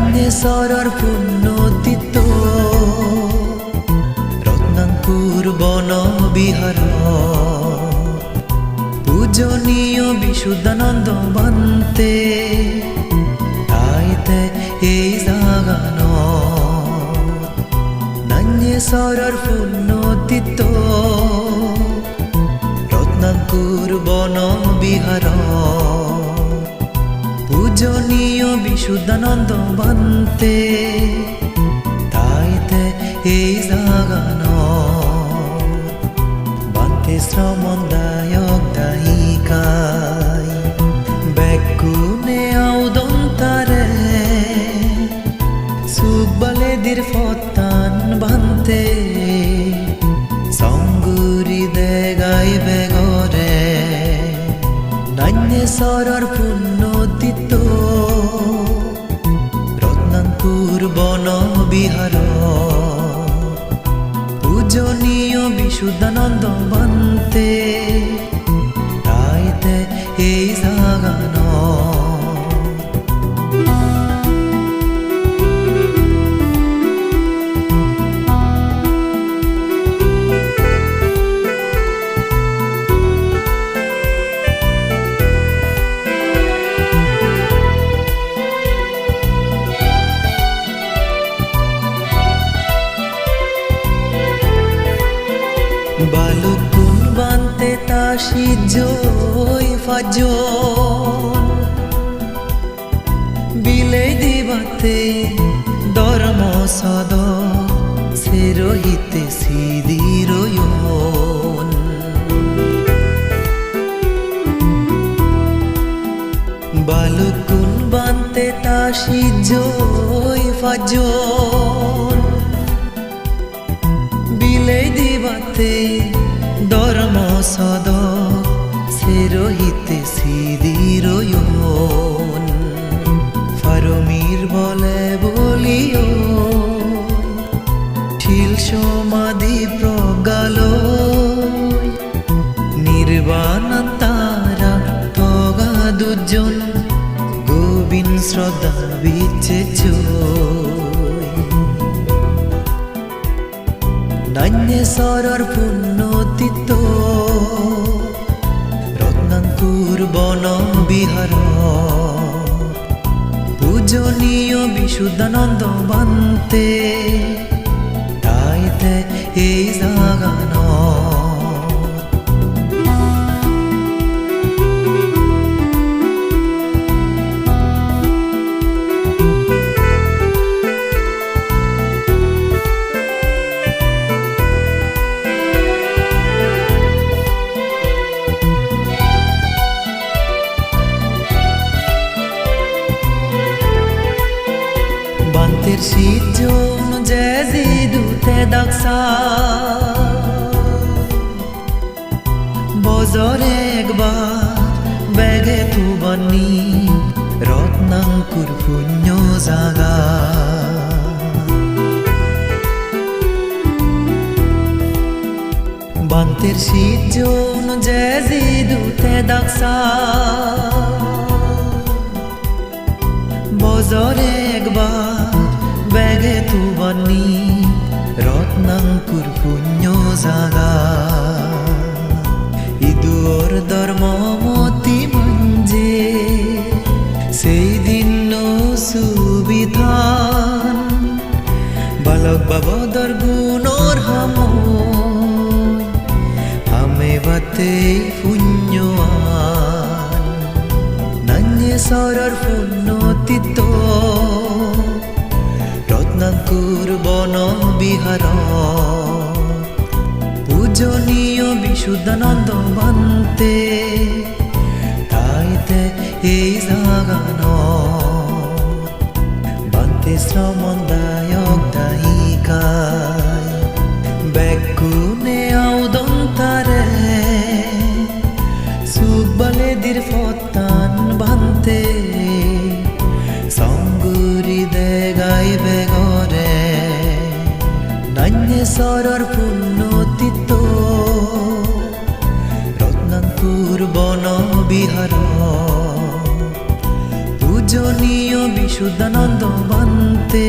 নান্যেশ্বৰৰ পুণ্যতীত ৰত্নাংকুৰ বন বিহাৰ পূজনীয় বিশুদ্ধানন্দ বান্তে তাইতে এই জাগান নান্যেশ্বৰৰ পুণ্যতীত রত্নাঙ্কুর বন বিহার পূজনীয় বিশুদ্ধানন্দ বন্তে, তাইতে এই জাগান বান্তে শ্রমদায়ক দায়িকাই বেকুনে আউদন্তারে সুবলেদির ফতান বান্তে, সঙ্গুরি দেগাই বেগরে নান্যেশ্বৰৰ পুণ্যতীত ৰত্নাংকুৰ বন বিহার পূজনীয় বিশুদ্ধানন্দ বন্তে। তাইতে এই জাগান জয় ফাজন বিলে দিবাতে ধর্ম সদ, সে রহিতে সিদিরয়ন বালুকুন বান্তে তাসি জয় ফাজন বিলে দিবাতে বলে বলিও। শিল সমাধি প্রগাল। নির্বাণ তারা তগা দুজন গোবিন শ্রদ্ধা চয়। নান্যেশ্বৰৰ পুণ্যতীত ৰত্নাংকুৰ বন বিহাৰ বিশুদ্ধানন্দ বন্তে তাইতে এই জাগান বান্তের শীতজন জেজি দুতে দাকসা বজরে একবার বেগে তুবানি রত্নাঙ্কুর পুণ্য জাগা বান্তের শীতজন জেজি দুতে দাকসা বজরে জাগা ইদুর ধর্মমতি মঞ্জে, সেই দিন সুবিধান। বালক বাবদর গুণর হাম আমে বাতে পুণ্যৱান নান্যেশ্বৰৰ পুণ্যতীত ৰত্নাংকুৰ বন পূজনীয় বিশুদ্ধানন্দ বান্তে তাইতে এই জাগান। বান্তে শ্রমণদায়ক দায়িকাই বিশুদ্ধানন্দ বান্তে